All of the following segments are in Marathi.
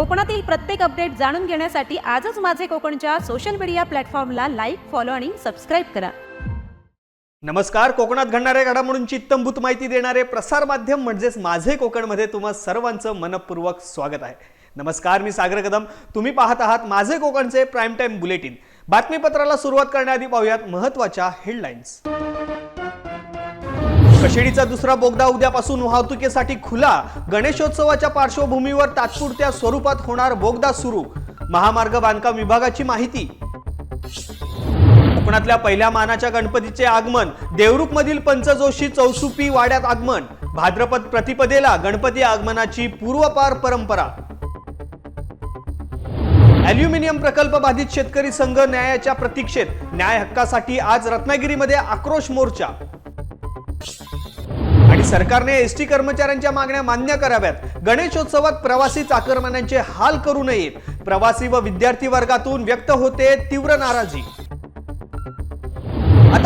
कोकणातील प्रत्येक अपडेट जाणून घेण्यासाठी आजच माझे कोकणच्या सोशल मीडिया प्लॅटफॉर्मला लाईक फॉलो आणि सबस्क्राईब करा. नमस्कार कोकणात घडणाऱ्या घडामोडींची इत्तमभूत माहिती देणारे प्रसार माध्यम म्हणजेच माझे कोकणमध्ये तुम्हा सर्वांचं मनपूर्वक स्वागत आहे. नमस्कार मी सागर कदम. तुम्ही पाहत आहात माझे कोकणचे प्राईम टाइम बुलेटिन बातमीपत्राला सुरुवात करण्याआधी पाहूयात महत्त्वाच्या हेडलाईन्स कशेडीचा दुसरा बोगदा उद्यापासून वाहतुकीसाठी खुला. गणेशोत्सवाच्या पार्श्वभूमीवर तात्पुरत्या स्वरूपात होणार बोगदा सुरू. महामार्ग बांधकाम विभागाची माहिती. कोकणातल्या पहिल्या मानाच्या गणपतीचे आगमन. देवरुख मधील पंचजोशी चौसुपी वाड्यात आगमन. भाद्रपद प्रतिपदेला गणपती आगमनाची पूर्वपार परंपरा. अल्युमिनियम प्रकल्प बाधित शेतकरी संघ न्यायाच्या प्रतीक्षेत. न्याय हक्कासाठी आज रत्नागिरीमध्ये आक्रोश मोर्चा. आणि सरकारने एस टी कर्मचाऱ्यांच्या मागण्या मान्य कराव्यात. गणेशोत्सवात प्रवासी चाकरमान्यांचे हाल करू नयेत. प्रवासी व विद्यार्थी वर्गातून व्यक्त होते तीव्र नाराजी.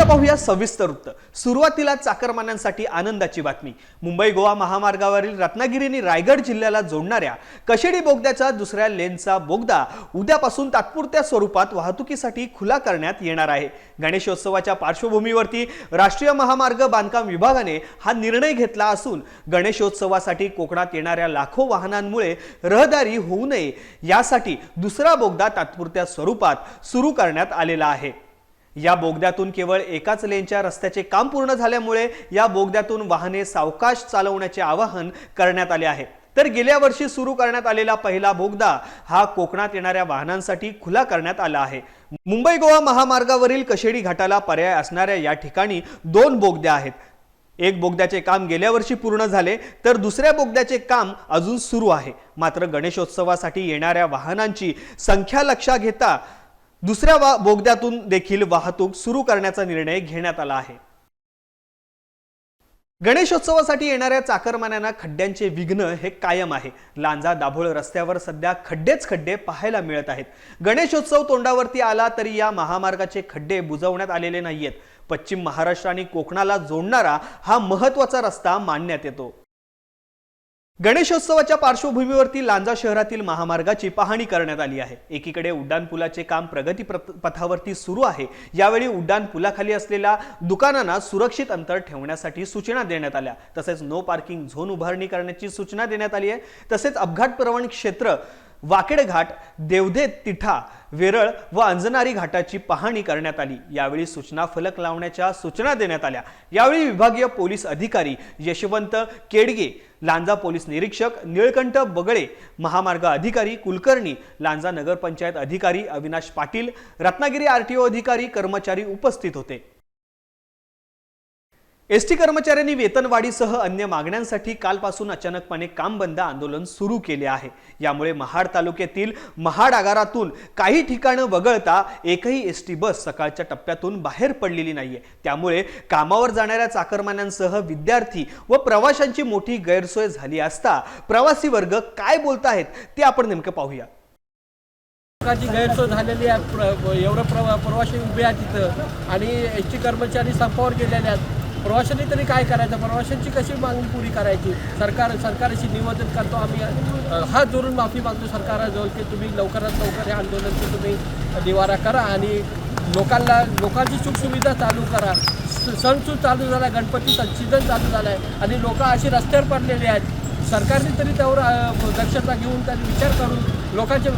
आता पाहूया सविस्तर वृत्त. सुरुवातीला चाकरमान्यांसाठी आनंदाची बातमी. मुंबई गोवा महामार्गावरील रत्नागिरी आणि रायगड जिल्ह्याला जोडणाऱ्या कशेडी बोगद्याचा दुसऱ्या लेनचा बोगदा उद्यापासून तात्पुरत्या स्वरूपात वाहतुकीसाठी खुला करण्यात येणार आहे. गणेशोत्सवाच्या पार्श्वभूमीवरती राष्ट्रीय महामार्ग बांधकाम विभागाने हा निर्णय घेतला असून गणेशोत्सवासाठी कोकणात येणाऱ्या लाखो वाहनांमुळे रहदारी होऊ नये यासाठी दुसरा बोगदा तात्पुरत्या स्वरूपात सुरू करण्यात आलेला आहे. या बोगद्यातून केवळ एकाच लेनच्या रस्त्याचे काम पूर्ण झाल्यामुळे या बोगद्यातून वाहने सावकाश चालवण्याचे आवाहन करण्यात आले आहे. तर गेल्या वर्षी सुरू करण्यात आलेला पहिला बोगदा हा कोकणात येणाऱ्या वाहनांसाठी खुला करण्यात आला आहे. मुंबई गोवा महामार्गावरील कशेडी घाटाला पर्याय असणाऱ्या या ठिकाणी दोन बोगद्या आहेत. एक बोगद्याचे काम गेल्या वर्षी पूर्ण झाले तर दुसऱ्या बोगद्याचे काम अजून सुरू आहे. मात्र गणेशोत्सवासाठी येणाऱ्या वाहनांची संख्या लक्षात घेता दुसऱ्या वा बोगद्यातून देखील वाहतूक सुरू करण्याचा निर्णय घेण्यात आला आहे. गणेशोत्सवासाठी येणाऱ्या चाकरमान्यांना खड्ड्यांचे विघ्न हे कायम आहे. लांजा दाभोळ रस्त्यावर सध्या खड्डेच खड्डे पाहायला मिळत आहेत. गणेशोत्सव तोंडावरती आला तरी या महामार्गाचे खड्डे बुजवण्यात आलेले नाहीयेत. पश्चिम महाराष्ट्र आणि कोकणाला जोडणारा हा महत्त्वाचा रस्ता मानण्यात येतो. गणेशोत्सवाच्या पार्श्वभूमीवरती लांजा शहरातील महामार्गाची पाहणी करण्यात आली आहे. एकीकडे उड्डाणपुलाचे काम प्रगती पथावरती सुरू आहे. यावेळी उड्डाणपुलाखाली असलेल्या दुकानांना सुरक्षित अंतर ठेवण्यासाठी सूचना देण्यात आल्या. तसेच नो पार्किंग झोन उभारणी करण्याची सूचना देण्यात आली आहे. तसेच अपघात प्रवण क्षेत्र वाकेड घाट देवधे तिठा वेरळ व अंजनारी घाटाची पाहणी करण्यात आली. यावेळी सूचना फलक लावण्याच्या सूचना देण्यात आल्या. यावेळी विभागीय पोलीस अधिकारी यशवंत केडगे लांजा पोलीस निरीक्षक निळकंठ बगळे महामार्ग अधिकारी कुलकर्णी लांजा नगरपंचायत अधिकारी अविनाश पाटील रत्नागिरी आरटीओ अधिकारी कर्मचारी उपस्थित होते. एस टी कर्मचाऱ्यांनी वेतनवाढीसह अन्य मागण्यांसाठी कालपासून अचानकपणे काम बंद आंदोलन सुरू केले आहे. यामुळे महाड तालुक्यातील महाड आगारातून काही ठिकाणं वगळता एकही एस टी बस सकाळच्या टप्प्यातून बाहेर पडलेली नाहीये. त्यामुळे कामावर जाणाऱ्या चाकरमान्यांसह विद्यार्थी व प्रवाशांची मोठी गैरसोय झाली असता प्रवासी वर्ग काय बोलताहेत ते आपण नेमकं पाहूया. लोकांची गैरसोय झालेली आहे. प्र एवढं प्र प्रवासी उभे आहेत तिथं आणि एस टी कर्मचारी संपावर गेलेले आहेत. प्रवाशांनी तरी काय करायचं? प्रवाशांची कशी मागणी पुरी करायची? सरकार सरकारशी निवेदन करतो आम्ही. हात जोडून माफी मागतो सरकाराजवळ की तुम्ही लवकरात लवकर हे आंदोलनचं तुम्ही निवारा करा आणि लोकांना लोकांची सुखसुविधा चालू करा. स- सणसूद चालू झाला गणपती सीझन चालू झाला आहे आणि लोक अशी रस्त्यावर पडलेली आहेत. सरकारने तरी त्यावर दक्षता घेऊन त्यांनी विचार करून लोकांचे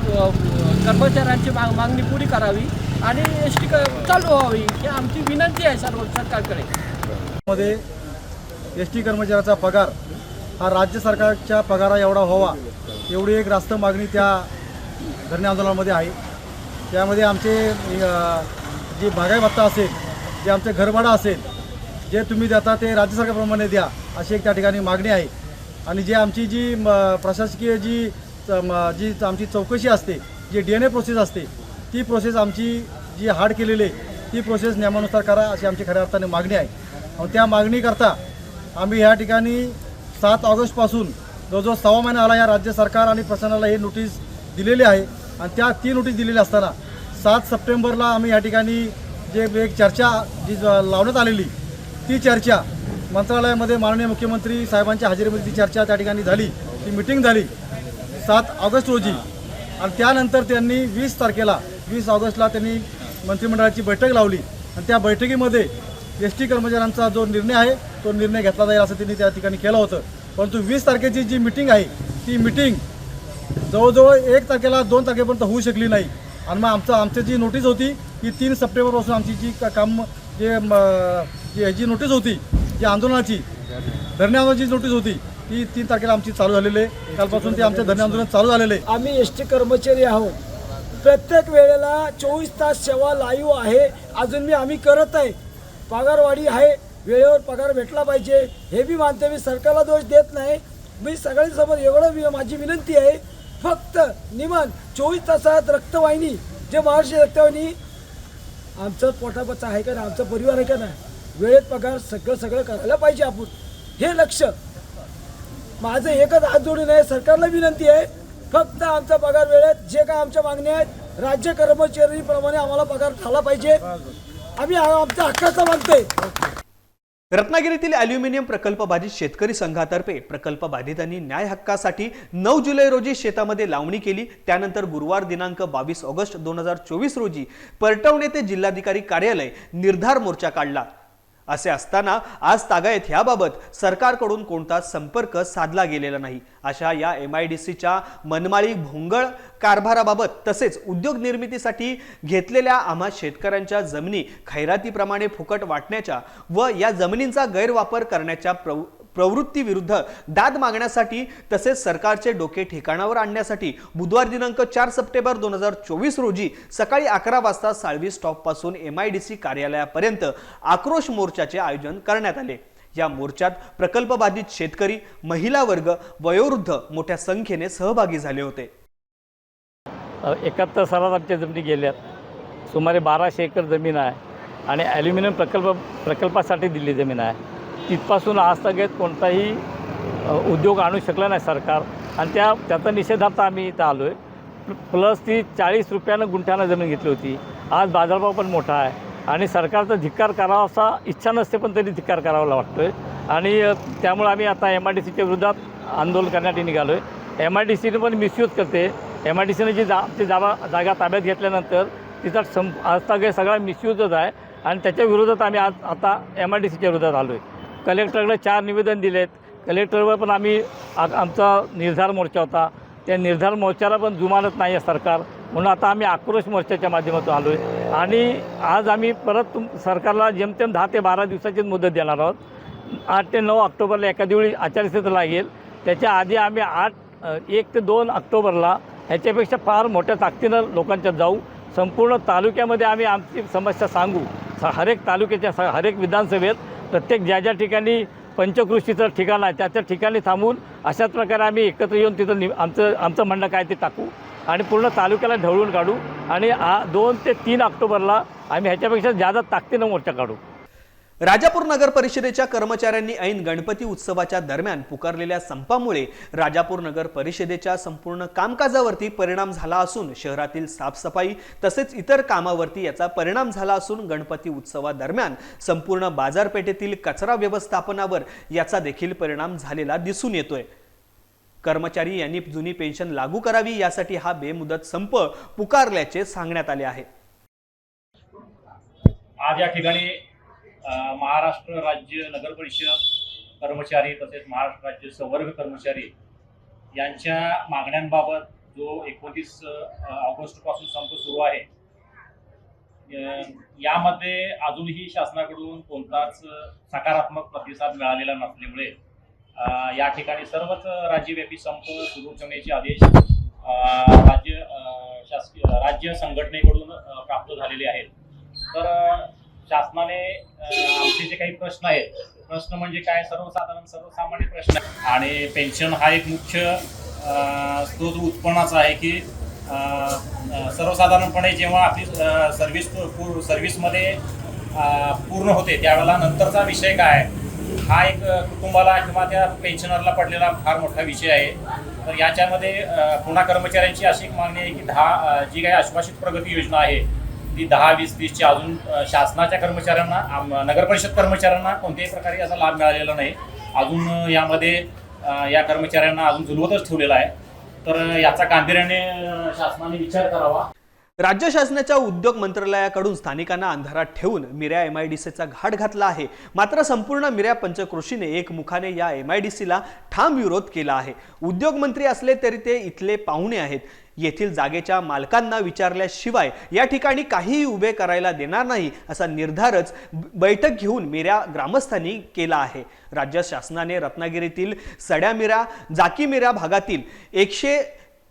कर्मचाऱ्यांची माग मागणी पुरी करावी आणि एस टी चालू व्हावी. ही आमची विनंती आहे सर्व सरकारकडे. मध्ये एस टी कर्मचाऱ्याचा पगार हा राज्य सरकारच्या पगारा एवढा व्हावा एवढी एक रास्त मागणी त्या धरणे आंदोलनामध्ये आहे. त्यामध्ये आमचे जे भागाई महागाई भत्ता असेल जे आमचे घरभाडा असेल जे तुम्ही देता ते राज्य सरकारप्रमाणे द्या अशी एक त्या ठिकाणी मागणी आहे. आणि जे आमची जी म, प्रशासकीय जी च- म, जी आमची चौकशी असते जी डी एन ए प्रोसेस असते ती प्रोसेस आमची जी हार्ड केलेली आहे ती प्रोसेस नियमानुसार करा अशी आमची खऱ्या अर्थाने मागणी आहे. त्या मागणीकरता आम्ही ह्या ठिकाणी सात ऑगस्टपासून जवळजवळ सव्वा महिना आला या राज्य सरकार आणि प्रशासनाला हे नोटीस दिलेली आहे. आणि त्या ती नोटीस दिलेली असताना सात सप्टेंबरला आम्ही या ठिकाणी जे एक चर्चा जी ज- लावण्यात आलेली ती चर्चा मंत्रालयामध्ये माननीय मुख्यमंत्री साहेबांच्या हजेरीमध्ये ती चर्चा त्या ठिकाणी झाली ती मिटिंग झाली. सात ऑगस्ट रोजी आणि त्यानंतर त्यांनी वीस तारखेला वीस ऑगस्टला त्यांनी मंत्रिमंडळाची बैठक लावली. आणि त्या बैठकीमध्ये एस टी कर्मचाऱ्यांचा जो निर्णय आहे तो निर्णय घेतला जाईल असं त्यांनी त्या ठिकाणी केलं होतं. परंतु वीस तारखेची जी मिटिंग आहे ती मिटिंग जवळजवळ एक तारखेला दोन तारखेपर्यंत होऊ शकली नाही. आणि मग आमचं आमची जी नोटीस होती ती तीन सप्टेंबरपासून आमची जी का- काम जे म, जी नोटीस होती जी आंदोलनाची धरणे आंदोलनाची नोटीस होती ती तीन तारखेला आमची चालू झालेली आहे. कालपासून ते आमच्या धरणे आंदोलन चालू झालेले आहे. आम्ही एस टी कर्मचारी आहोत. प्रत्येक वेळेला चोवीस तास सेवा लाईव्ह आहे. अजून मी आम्ही करत आहे पगारवाढी आहे वेळेवर पगार भेटला पाहिजे. हे बी मानते मी सरकारला दोष देत नाही. मी सगळ्यांसमोर एवढं वि- माझी विनंती आहे फक्त निमान चोवीस तासात रक्तवाहिनी जे महाराष्ट्र रक्तवाहिनी आमचं पोटापच आहे का नाही आमचा परिवार आहे का नाही वेळेत पगार सगळं सगळं करायला पाहिजे आपण. हे लक्ष. माझं एकच हात जोडून आहे सरकारला विनंती आहे फक्त आमचा पगार वेळेत जे काय आमच्या मागण्या आहेत राज्य कर्मचारीप्रमाणे आम्हाला पगार झाला पाहिजे. आम्ही आमच्या हक्काचं मागतोय रत्नागिरीतील अल्युमिनियम प्रकल्प बाधित शेतकरी संघातर्फे प्रकल्प बाधितांनी न्याय हक्कासाठी नऊ जुलै रोजी शेतामध्ये लावणी केली. त्यानंतर गुरुवार दिनांक बावीस ऑगस्ट दोन हजार चोवीस रोजी परटवणे ते जिल्हाधिकारी कार्यालय निर्धार मोर्चा काढला. असे असताना आज तागायत ह्याबाबत सरकारकडून कोणता संपर्क साधला गेलेला नाही. अशा या एम आय डी सीच्या मनमाळी भोंगळ कारभाराबाबत तसेच उद्योग निर्मितीसाठी घेतलेल्या आम्हा शेतकऱ्यांच्या जमिनी खैरातीप्रमाणे फुकट वाटण्याच्या व या जमिनींचा गैरवापर करण्याच्या प्रव प्रवृत्तीविरुद्ध दाद मागण्यासाठी तसेच सरकारचे डोके ठिकाणावर आणण्यासाठी बुधवार दिनांक चार सप्टेंबर दोन हजार चोवीस रोजी सकाळी अकरा वाजता साळवी स्टॉपपासून एम आय डी सी कार्यालयापर्यंत आक्रोश मोर्चाचे आयोजन करण्यात आले. या मोर्चात प्रकल्प बाधित शेतकरी महिला वर्ग वयोवृद्ध मोठ्या संख्येने सहभागी झाले होते. एकाहत्तर सालात आमच्या जमिनी गेल्यात. सुमारे बाराशे एकर जमीन आहे आणि ॲल्युमिनियम प्रकल्प प्रकल्पासाठी दिली जमीन आहे. तिथपासून आजतागेत कोणताही उद्योग आणू शकला नाही सरकार. आणि त्या त्याचा निषेधार्थ आम्ही इथं आलो आहे प्लस ती चाळीस रुपयानं गुंठ्यानं जमीन घेतली होती. आज बाजारभाव पण मोठा आहे. आणि सरकारचा धिक्कार करावा असा इच्छा नसते पण तरी धिक्कार करावा वाटतो आहे आणि त्यामुळे आम्ही आता एम आय डी सीच्या विरोधात आंदोलन करण्यासाठी निघालो आहे एम आय डी सीने पण मिसयूज करते. एम आय डी सीने जी जा ती जागा जागा ताब्यात घेतल्यानंतर तिचा सं आजतागे सगळा मिसयूजच आहे. आणि त्याच्या विरोधात आम्ही आज आता एम आय डी सीच्या विरोधात आलो आहे कलेक्टरकडे चार निवेदन दिलेत. कलेक्टरवर पण आम्ही आमचा निर्धार मोर्चा होता. त्या निर्धार मोर्चाला पण जुमानत नाही आहे सरकार. म्हणून आता आम्ही आक्रोश मोर्चाच्या माध्यमातून आलो आहे आणि आज आम्ही परत तुम सरकारला जेमतेम दहा ते बारा दिवसाचीच मुदत देणार आहोत. आठ ते नऊ ऑक्टोबरला एका दिवशी आचारसंहिता लागेल. त्याच्या आधी आम्ही आठ एक ते दोन ऑक्टोबरला ह्याच्यापेक्षा फार मोठ्या ताकदीनं लोकांच्यात जाऊ. संपूर्ण तालुक्यामध्ये आम्ही आमची समस्या सांगू. स- हरेक तालुक्याच्या स हरेक विधानसभेत प्रत्येक ज्या ज्या ठिकाणी पंचकृषीचं ठिकाण आहे त्या त्या ठिकाणी थांबून अशाच प्रकारे आम्ही एकत्र येऊन तिथं नि आमचं आमचं म्हणणं काय ते टाकू आणि पूर्ण तालुक्याला ढवळून काढू आणि आ दोन ते तीन ऑक्टोबरला आम्ही ह्याच्यापेक्षा जादा ताकदीनं मोर्चा काढू. राजापूर नगर परिषदेच्या कर्मचाऱ्यांनी ऐन गणपती उत्सवाच्या दरम्यान पुकारलेल्या संपामुळे राजापूर नगर परिषदेच्या संपूर्ण कामकाजावरती परिणाम झाला असून शहरातील साफसफाई तसेच इतर कामावरती याचा परिणाम झाला असून गणपती उत्सवादरम्यान संपूर्ण बाजारपेठेतील कचरा व्यवस्थापनावर याचा देखील परिणाम झालेला दिसून येतोय. कर्मचारी यांनी जुनी पेन्शन लागू करावी यासाठी हा बेमुदत संप पुकारल्याचे सांगण्यात आले आहे. आज या ठिकाणी महाराष्ट्र राज्य नगर परिषद कर्मचारी तसेच महाराष्ट्र राज्य संवर्ग कर्मचारी यांच्या मागण्यांबाबत जो एकोणतीस ऑगस्टपासून संप सुरू आहे यामध्ये अजूनही शासनाकडून कोणताच सकारात्मक प्रतिसाद मिळालेला नसल्यामुळे या ठिकाणी सर्वच राज्यव्यापी संप सुरू ठेवण्याचे आदेश राज्य शासकीय राज्य संघटनेकडून प्राप्त झालेले आहेत. तर शासनाने आमचे जे काही प्रश्न आहेत प्रश्न म्हणजे काय? सर्वसाधारण सर्वसामान्य प्रश्न. आणि पेन्शन हा एक मुख्य स्रोत उत्पन्नाचा आहे की सर्वसाधारणपणे जेव्हा आपली सर्व्हिस सर्व्हिसमध्ये पूर्ण होते त्यावेळेला नंतरचा विषय काय? हा एक कुटुंबाला किंवा त्या पेन्शनरला पडलेला फार मोठा विषय आहे. तर याच्यामध्ये पुन्हा कर्मचाऱ्यांची अशी एक मागणी आहे की दहा जी काही आश्वासित प्रगती योजना आहे ती दहा वीस तीसची अजून शासनाच्या कर्मचाऱ्यांना नगरपरिषद कर्मचाऱ्यांना कोणत्याही प्रकारे याचा लाभ मिळालेला नाही. अजून यामध्ये या कर्मचाऱ्यांना अजून जुलवतच ठेवलेला आहे. तर याचा गांभीर्याने शासनाने विचार करावा. राज्य शासनाच्या उद्योग मंत्रालयाकडून स्थानिकांना अंधारात ठेवून मिऱ्या एम आय डी सीचा घाट घातला आहे. मात्र संपूर्ण मिऱ्या पंचक्रोशीने एकमुखाने या एम आय डी सीला ठाम विरोध केला आहे. उद्योग मंत्री असले तरी ते इथले पाहुणे आहेत. येथील जागेच्या मालकांना विचारल्याशिवाय या ठिकाणी काहीही उभे करायला देणार नाही असा निर्धारच बैठक घेऊन मिऱ्या ग्रामस्थांनी केला आहे. राज्य शासनाने रत्नागिरीतील सड्यामिरा जाकीमिरा भागातील एकशे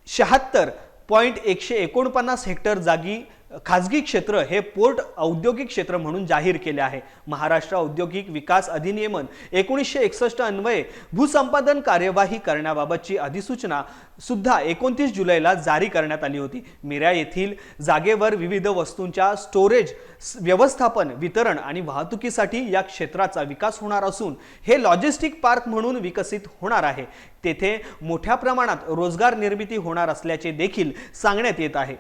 शहात्तर पॉईंट एकशे एकोणपन्नास हेक्टर जागी खाजगी क्षेत्र हे पोर्ट औद्योगिक क्षेत्र म्हणून जाहीर केले आहे. महाराष्ट्र औद्योगिक विकास अधिनियमन एकोणीसशे एकसष्ट अन्वये भूसंपादन कार्यवाही करण्याबाबतची अधिसूचना सुद्धा एकोणतीस जुलैला जारी करण्यात आली होती. मिऱ्या येथील जागेवर विविध वस्तूंच्या स्टोरेज व्यवस्थापन वितरण आणि वाहतुकीसाठी या क्षेत्राचा विकास होणार असून हे लॉजिस्टिक पार्क म्हणून विकसित होणार आहे. तेथे मोठ्या प्रमाणात रोजगार निर्मिती होणार असल्याचे देखील सांगण्यात येत आहे.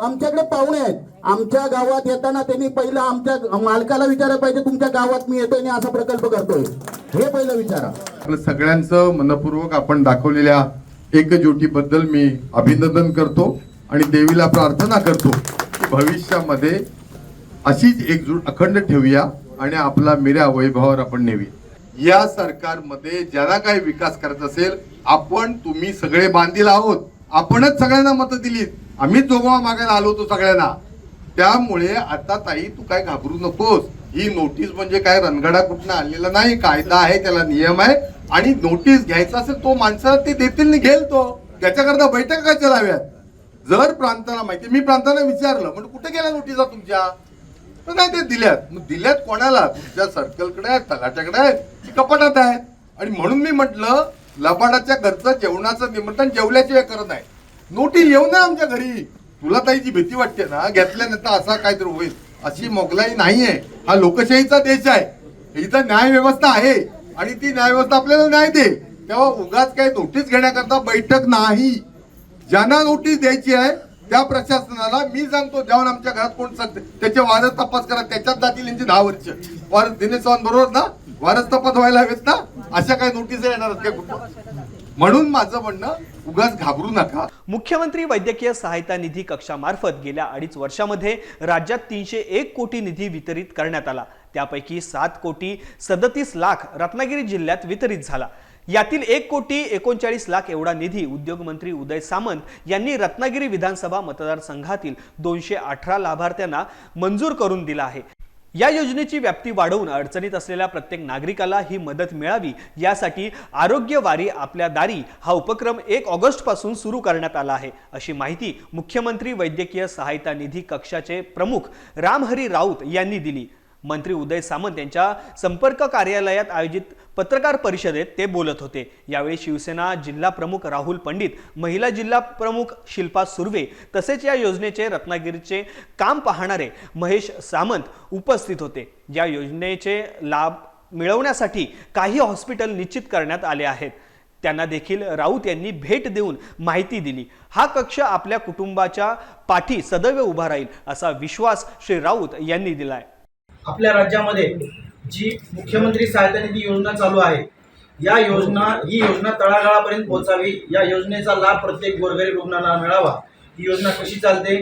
आमच्याकडे पाहुणे आहेत. आमच्या गावात येताना त्यांनी पहिलं आमच्या मालकाला विचारायला पाहिजे तुमच्या गावात मी येतोय आणि असा प्रकल्प करतोय. हे पहिलं विचारा. सगळ्यांचं मनपूर्वक आपण दाखवलेल्या एकजुटीबद्दल मी अभिनंदन करतो आणि देवीला प्रार्थना करतो भविष्यामध्ये अशीच एकजूट अखंड ठेवूया आणि आपला मिऱ्या वैभवावर आपण नेऊया या सरकारमध्ये ज्याला काही विकास करायचा असेल आपण तुम्ही सगळे बांधील आहोत. आपणच सगळ्यांना मतं दिलीत. आम्हीच जोगवा मागायला आलो होतो सगळ्यांना. त्यामुळे आता ताई तू काय घाबरू नकोस. ही नोटीस म्हणजे काय रणगडा कुठनं आणलेला नाही कायदा आहे त्याला नियम आहे. आणि नोटीस घ्यायचा असेल तो माणसाला ते देतील आणि घेईल तो. त्याच्याकरता बैठका काय चलाव्यात जर प्रांताला माहिती मी प्रांताला विचारलं म्हणजे कुठे गेल्या नोटिसा तुमच्या? तर नाही ते दिल्यात. मग दिल्यात कोणाला? तुमच्या सर्कलकडे आहेत तलाट्याकडे आहेत की कपाटात आहेत? आणि म्हणून मी म्हटलं लबाडाच्या घरचं जेवणाचं निमंत्रण जेवल्याशिवाय करत नाही. नोटीस येऊ ना आमच्या घरी. तुला ताईची भीती वाटते ना घेतल्यानंतर असा काहीतरी होईल. अशी मोगलाई नाहीये. हा लोकशाहीचा देश आहे. इथं न्याय व्यवस्था आहे. आणि ती न्याय व्यवस्था आपल्याला न्याय दे. तेव्हा उगाच काही नोटीस घेण्याकरता बैठक नाही. ज्यांना नोटीस द्यायची आहे त्या प्रशासनाला मी सांगतो जाऊन आमच्या घरात कोण सांगते त्याचे वारस तपास करा. त्याच्यात जातील यांची दहा वर्ष. वारस दिनेश चव्हाण बरोबर ना? वारस तपास व्हायला हवेत ना? अशा काही नोटीस येणार काय कुठं? म्हणून माझं म्हणणं उगाच घाबरू नका. मुख्यमंत्री वैद्यकीय सहायता निधी कक्षामार्फत गेल्या अडीच वर्षामध्ये राज्यात तीनशे एक कोटी निधी वितरित करण्यात आला. त्यापैकी सात कोटी सदतीस लाख रत्नागिरी जिल्ह्यात वितरित झाला. यातील एक कोटी एकोणचाळीस लाख एवढा निधी उद्योगमंत्री उदय सामंत यांनी रत्नागिरी विधानसभा मतदारसंघातील दोनशे अठरा लाभार्थ्यांना मंजूर करून दिला आहे. या योजनेची व्याप्ती वाढवून अडचणीत असलेल्या प्रत्येक नागरिकाला ही मदत मिळावी यासाठी आरोग्य वारी आपल्या दारी हा उपक्रम एक ऑगस्टपासून सुरू करण्यात आला आहे अशी माहिती मुख्यमंत्री वैद्यकीय सहायता निधी कक्षाचे प्रमुख रामहरी राऊत यांनी दिली. मंत्री उदय सामंत यांच्या संपर्क कार्यालयात आयोजित पत्रकार परिषदेत ते बोलत होते. यावेळी शिवसेना जिल्हा प्रमुख राहुल पंडित महिला जिल्हा प्रमुख शिल्पा सुर्वे तसेच या योजनेचे रत्नागिरीचे काम पाहणारे महेश सामंत उपस्थित होते. या योजनेचे लाभ मिळवण्यासाठी काही हॉस्पिटल निश्चित करण्यात आले आहेत. त्यांना देखील राऊत यांनी भेट देऊन माहिती दिली. हा कक्ष आपल्या कुटुंबाच्या पाठी सदैव उभा राहील असा विश्वास श्री राऊत यांनी दिलाय. आपल्या राज्यामध्ये जी मुख्यमंत्री सहायता निधी योजना चालू आहे या योजना ही योजना तळागाळापर्यंत पोहोचावी या योजनेचा लाभ प्रत्येक गोरगरीब रुग्णाला मिळावा ही योजना कशी चालते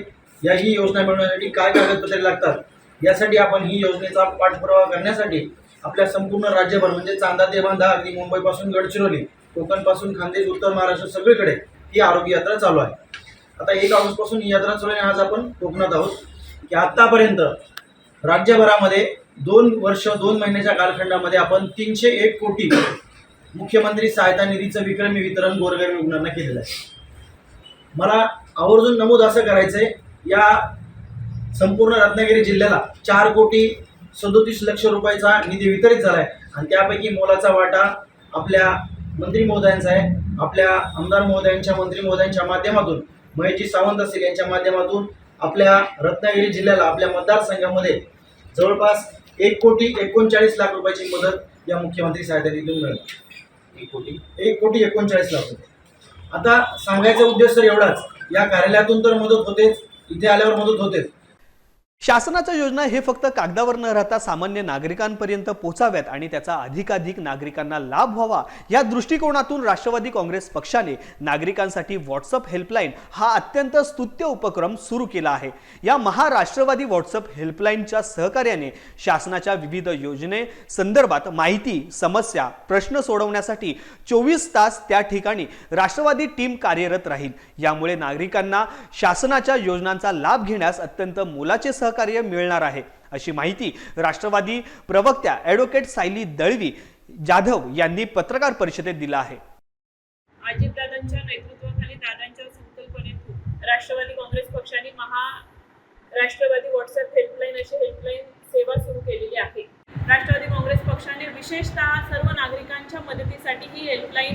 या ही योजना मिळवण्यासाठी काय कागदपत्रे लागतात यासाठी आपण ही योजनेचा पाठपुरावा करण्यासाठी आपल्या संपूर्ण राज्यभर म्हणजे चांदा ते बांधा अगदी मुंबईपासून गडचिरोली कोकणपासून खानदेश उत्तर महाराष्ट्र सगळीकडे ही आरोग्य यात्रा चालू आहे. आता एक ऑगस्टपासून ही यात्रा चालू आहे आज आपण कोकणात आहोत की आत्तापर्यंत राज्यभरामध्ये दोन वर्ष दोन महिन्याच्या कालखंडामध्ये आपण तीनशे एक कोटी मुख्यमंत्री सहायता निधीचं विक्रमी वितरण गोरगरीब रुग्णांना केलेलं आहे. मला आवर्जून नमूद असं करायचंय या संपूर्ण रत्नागिरी जिल्ह्याला चार कोटी सदोतीस लक्ष रुपयाचा निधी वितरित झाला आहे आणि त्यापैकी मोलाचा वाटा आपल्या मंत्री महोदयांचा आहे. आपल्या आमदार महोदयांच्या मंत्री महोदयांच्या माध्यमातून महेशजी सावंत असेल यांच्या माध्यमातून आपल्या रत्नागिरी जिल्ह्याला आपल्या मतदारसंघामध्ये जवळपास एक कोटी एकोणचाळीस लाख रुपयाची मदत या मुख्यमंत्री सहायता निधीतून मिळाली. एक कोटी? एक कोटी एकोणचाळीस लाख रुपये. आता सांगायचा उद्देश तर एवढाच या कार्यालयातून तर मदत होतेच इथे आल्यावर मदत होतेच. शासनाच्या योजना हे फक्त कागदावर न राहता सामान्य नागरिकांपर्यंत पोचाव्यात आणि त्याचा अधिकाधिक नागरिकांना लाभ व्हावा या दृष्टिकोनातून राष्ट्रवादी काँग्रेस पक्षाने नागरिकांसाठी व्हॉट्सअप हेल्पलाईन हा अत्यंत स्तुत्य उपक्रम सुरू केला आहे. या महाराष्ट्रवादी व्हॉट्सअप हेल्पलाईनच्या सहकार्याने शासनाच्या विविध योजने संदर्भात माहिती समस्या प्रश्न सोडवण्यासाठी चोवीस तास त्या ठिकाणी राष्ट्रवादी टीम कार्यरत राहील. यामुळे नागरिकांना शासनाच्या योजनांचा लाभ घेण्यास अत्यंत मोलाचे सहकार्य मिळणार आहे. अशी माहिती राष्ट्रवादी प्रवक्त्या ॲडव्होकेट सायली दळवी जाधव यांनी पत्रकार परिषदेत दिला आहे. अजितदादांच्या नेतृत्वाखाली दादांच्या संकल्पनेतून राष्ट्रवादी काँग्रेस पक्षाने महा राष्ट्रवादी व्हॉट्सअप हेल्पलाईन अशी हेल्पलाईन सेवा सुरू केलेली आहे. राष्ट्रवादी काँग्रेस पक्षाने विशेषतः सर्व नागरिकांच्या मदतीसाठी ही हेल्पलाईन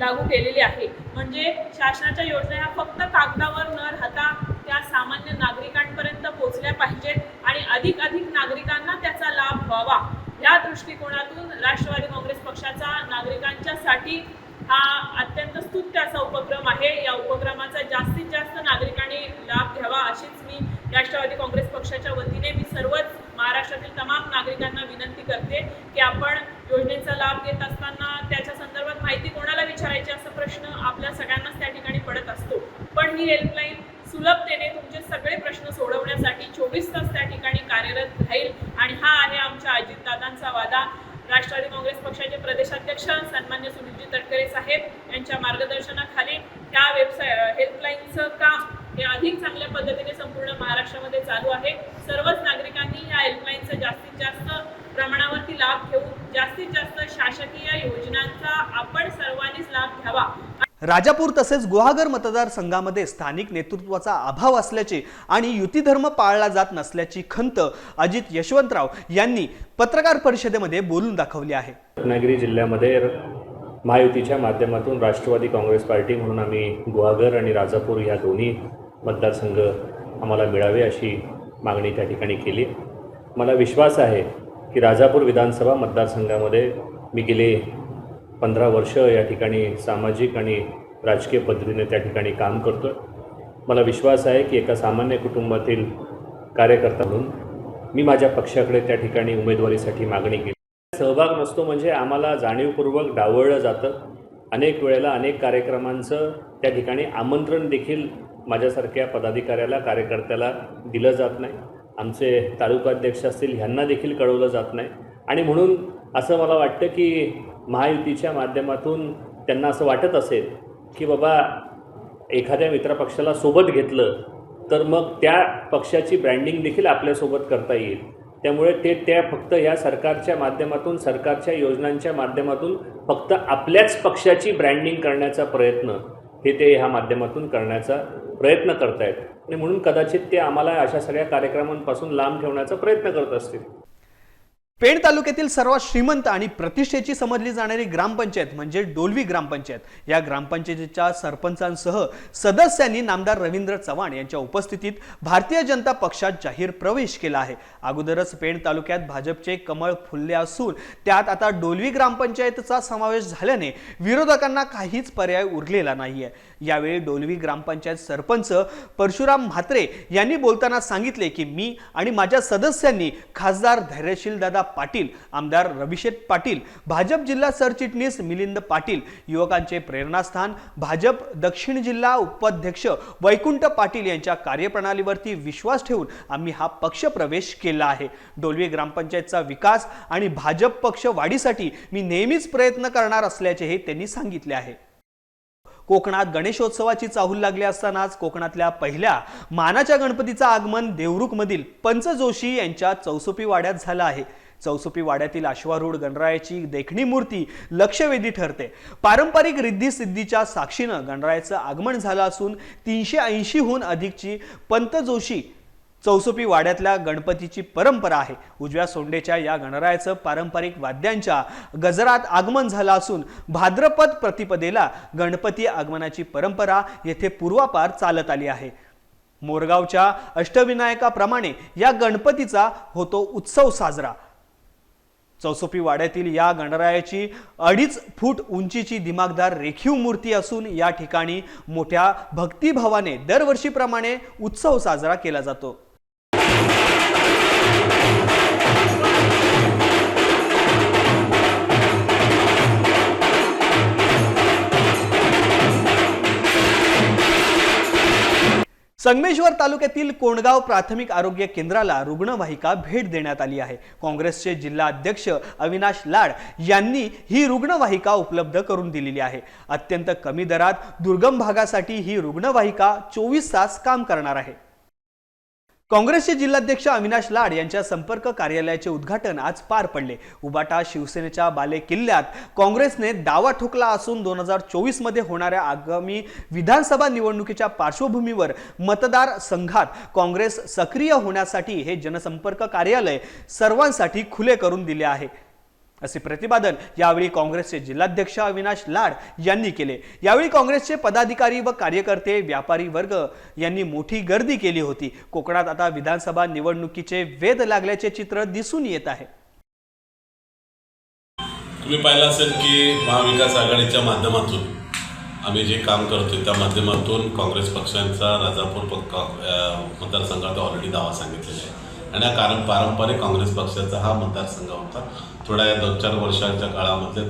लागू केलेली आहे. म्हणजे शासनाच्या योजना ह्या फक्त कागदावर न राहता त्या सामान्य नागरिकांपर्यंत पोहोचल्या पाहिजेत आणि अधिक अधिक नागरिकांना त्याचा लाभ व्हावा या दृष्टिकोनातून राष्ट्रवादी काँग्रेस पक्षाचा नागरिकांच्यासाठी हा अत्यंत स्तुत्य असा उपक्रम आहे. या उपक्रमाचा जास्तीत जास्त नागरिकांनी लाभ घ्यावा अशीच मी राष्ट्रवादी काँग्रेस पक्षाच्या वतीने मी सर्वच महाराष्ट्रातील तमाम नागरिकांना विनंती करते की आपण योजनेचा लाभ घेत असताना त्याच्या संदर्भात माहिती कोणाला विचारायची असा प्रश्न आपल्या सगळ्यांनाच त्या ठिकाणी पडत असतो. पण ही हेल्पलाईन सुलभतेने तुमचे सगळे प्रश्न सोडवण्यासाठी चोवीस तास त्या ठिकाणी कार्यरत राहील. आणि हा आहे आमच्या अजितदादांचा वादा. राष्ट्रवादी प्रदेशाध्यक्ष सन्मान्य सुनीलजी तटकरे साहेब यांच्या मार्गदर्शनाखाली त्या वेबसाईट हेल्पलाईनचं काम हे अधिक चांगल्या पद्धतीने संपूर्ण महाराष्ट्रामध्ये चालू आहे. सर्वच नागरिकांनी या हेल्पलाईनचा जास्तीत जास्त प्रमाणावरती लाभ घेऊन जास्तीत जास्त शासकीय योजनांचा आपण सर्वांनीच लाभ घ्यावा. राजापूर तसेच गुहागर मतदारसंघामध्ये स्थानिक नेतृत्वाचा अभाव असल्याचे आणि युतीधर्म पाळला जात नसल्याची खंत अजित यशवंतराव यांनी पत्रकार परिषदेमध्ये बोलून दाखवली आहे. रत्नागिरी जिल्ह्यामध्ये महायुतीच्या माध्यमातून राष्ट्रवादी काँग्रेस पार्टी म्हणून आम्ही गुहागर आणि राजापूर या दोन्ही मतदारसंघ आम्हाला मिळावे अशी मागणी त्या ठिकाणी केली. मला विश्वास आहे की राजापूर विधानसभा मतदारसंघामध्ये मी गेले पंधरा वर्ष या ठिकाणी सामाजिक आणि राजकीय पद्धतीने त्या ठिकाणी काम करतो आहे मला विश्वास आहे की एका सामान्य कुटुंबातील कार्यकर्ता म्हणून मी माझ्या पक्षाकडे त्या ठिकाणी उमेदवारीसाठी मागणी केली. सहभाग नसतो म्हणजे आम्हाला जाणीवपूर्वक डावळलं जातं. अनेक वेळेला अनेक कार्यक्रमांचं त्या ठिकाणी आमंत्रण देखील माझ्यासारख्या पदाधिकाऱ्याला कार्यकर्त्याला दिलं जात नाही. आमचे तालुकाध्यक्ष असतील ह्यांना देखील कळवलं जात नाही. आणि म्हणून असं मला वाटतं की महायुतीच्या माध्यमातून त्यांना असं वाटत असेल की बाबा एखाद्या मित्रपक्षाला सोबत घेतलं तर मग त्या पक्षाची ब्रँडिंग देखील आपल्यासोबत करता येईल. त्यामुळे ते त्या फक्त ह्या सरकारच्या माध्यमातून सरकारच्या योजनांच्या माध्यमातून फक्त आपल्याच पक्षाची ब्रँडिंग करण्याचा प्रयत्न हे ते ह्या माध्यमातून करण्याचा प्रयत्न करतायत. आणि म्हणून कदाचित ते आम्हाला अशा सगळ्या कार्यक्रमांपासून लांब ठेवण्याचा प्रयत्न करत असतील. पेण तालुक्यातील सर्वात श्रीमंत आणि प्रतिष्ठेची समजली जाणारी ग्रामपंचायत म्हणजे डोलवी ग्रामपंचायत. या ग्रामपंचायतीच्या सरपंचांसह सदस्यांनी नामदार रवींद्र चव्हाण यांच्या उपस्थितीत भारतीय जनता पक्षात जाहीर प्रवेश केला आहे. अगोदरच पेण तालुक्यात भाजपचे कमळ फुलले असून त्यात आता डोलवी ग्रामपंचायतचा समावेश झाल्याने विरोधकांना काहीच पर्याय उरलेला नाहीये. यावेळी डोलवी ग्रामपंचायत सरपंच परशुराम म्हात्रे यांनी बोलताना सांगितले की मी आणि माझ्या सदस्यांनी खासदार धैर्यशील दादा पाटील आमदार रविशेत पाटील भाजप जिल्हा सरचिटणीस मिलिंद पाटील युवकांचे प्रेरणास्थान भाजप दक्षिण जिल्हा उपाध्यक्ष वैकुंठ पाटील यांच्या कार्यप्रणालीवरती विश्वास ठेवून आम्ही हा पक्ष प्रवेश केला आहे. डोलवी ग्रामपंचायतचा विकास आणि भाजप पक्ष वाढीसाठी मी नेहमीच प्रयत्न करणार असल्याचेही त्यांनी सांगितले आहे. कोकणात गणेशोत्सवाची चाहूल लागली असतानाच कोकणातल्या पहिल्या मानाच्या गणपतीचं आगमन देवरुखमधील पंच जोशी यांच्या चौसुपी वाड्यात झालं आहे. चौसुपी वाड्यातील अश्वारूढ गणरायाची देखणी मूर्ती लक्षवेधी ठरते. पारंपरिक रिद्धी सिद्धीच्या साक्षीनं गणरायाचं आगमन झालं असून तीनशे ऐंशीहून अधिकची पंत जोशी चौसुपी वाड्यातल्या गणपतीची परंपरा आहे. उजव्या सोंडेच्या या गणरायाचं पारंपरिक वाद्यांच्या गजरात आगमन झालं असून भाद्रपद प्रतिपदेला गणपती आगमनाची परंपरा येथे पूर्वापार चालत आली आहे. मोरगावच्या अष्टविनायकाप्रमाणे या गणपतीचा होतो उत्सव साजरा. चौसोपी वाड्यातील या गणरायाची अडीच फूट उंचीची दिमागदार रेखीव मूर्ती असून या ठिकाणी मोठ्या भक्तिभावाने दरवर्षीप्रमाणे उत्सव साजरा केला जातो. संगमेश्वर तालुक्यातील कोंडगाव प्राथमिक आरोग्य केंद्राला रुग्णवाहिका भेट देण्यात आली आहे. काँग्रेसचे जिल्हा अध्यक्ष अविनाश लाड यांनी ही रुग्णवाहिका उपलब्ध करून दिलेली आहे. अत्यंत कमी दरात दुर्गम भागासाठी ही रुग्णवाहिका चोवीस तास काम करणार आहे. काँग्रेसचे जिल्हाध्यक्ष अविनाश लाड यांच्या संपर्क कार्यालयाचे उद्घाटन आज पार पडले. उबाटा शिवसेनेच्या बाले किल्ल्यात काँग्रेसने दावा ठोकला असून दोन हजार चोवीसमध्ये होणाऱ्या आगामी विधानसभा निवडणुकीच्या पार्श्वभूमीवर मतदार संघात काँग्रेस सक्रिय होण्यासाठी हे जनसंपर्क कार्यालय सर्वांसाठी खुले करून दिले आहे. असे प्रतिपादन यावेळी काँग्रेसचे जिल्हाध्यक्ष अविनाश लाड यांनी केले. यावेळी काँग्रेसचे पदाधिकारी व कार्यकर्ते व्यापारी वर्ग यांनी मोठी गर्दी केली होती. कोकणात आता विधानसभा निवडणुकीचे वेध लागल्याचे चित्र दिसून येत आहे. तुम्ही पाहिलं असेल की महाविकास आघाडीच्या माध्यमातून आम्ही जे काम करतो त्या माध्यमातून काँग्रेस पक्षांचा राजापूर प- मतदारसंघात ऑलरेडी दावा सांगितलेला आहे आणि हा कारण पारंपरिक काँग्रेस पक्षाचा हा मतदारसंघ होता. थोड्या या दोन चार वर्षांच्या काळामध्ये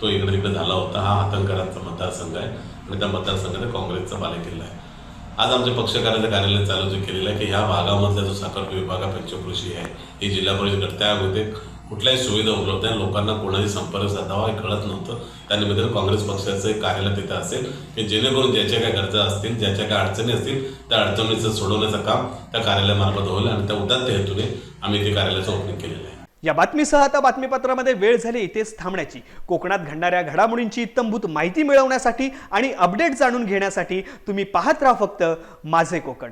तो इकडे तिकडे झाला होता. हा हातंकरांचा मतदारसंघ आहे आणि त्या मतदारसंघाने काँग्रेसचा बालेकिल्ला आहे. आज आमच्या पक्षकार्याचं कार्यालय चालू जे केलेलं आहे की ह्या भागामधला जो साखर विभाग आहे पंचकृषी आहे ही जिल्हा परिषद गट त्यामध्ये कुठल्याही सुविधा उपलब्ध आहे लोकांना कोणाशी संपर्क साधावा हे कळत नव्हतं. त्यानिमित्तानं काँग्रेस पक्षाचं एक कार्यालय तिथं असेल की जेणेकरून ज्याच्या काय गरजा असतील ज्याच्या काय अडचणी असतील त्या अडचणीचं सोडवण्याचं काम त्या कार्यालयामार्फत होईल आणि त्या उदात्त हेतूने आम्ही ते कार्यालयाचं ओपनिंग केलेलं आहे. या बातमीसह आता बातमीपत्रामध्ये वेळ झाली इथेच थांबण्याची. कोकणात घडणाऱ्या घडामोडींची इत्तंभूत माहिती मिळवण्यासाठी आणि अपडेट जाणून घेण्यासाठी तुम्ही पाहत राहा फक्त माझे कोकण.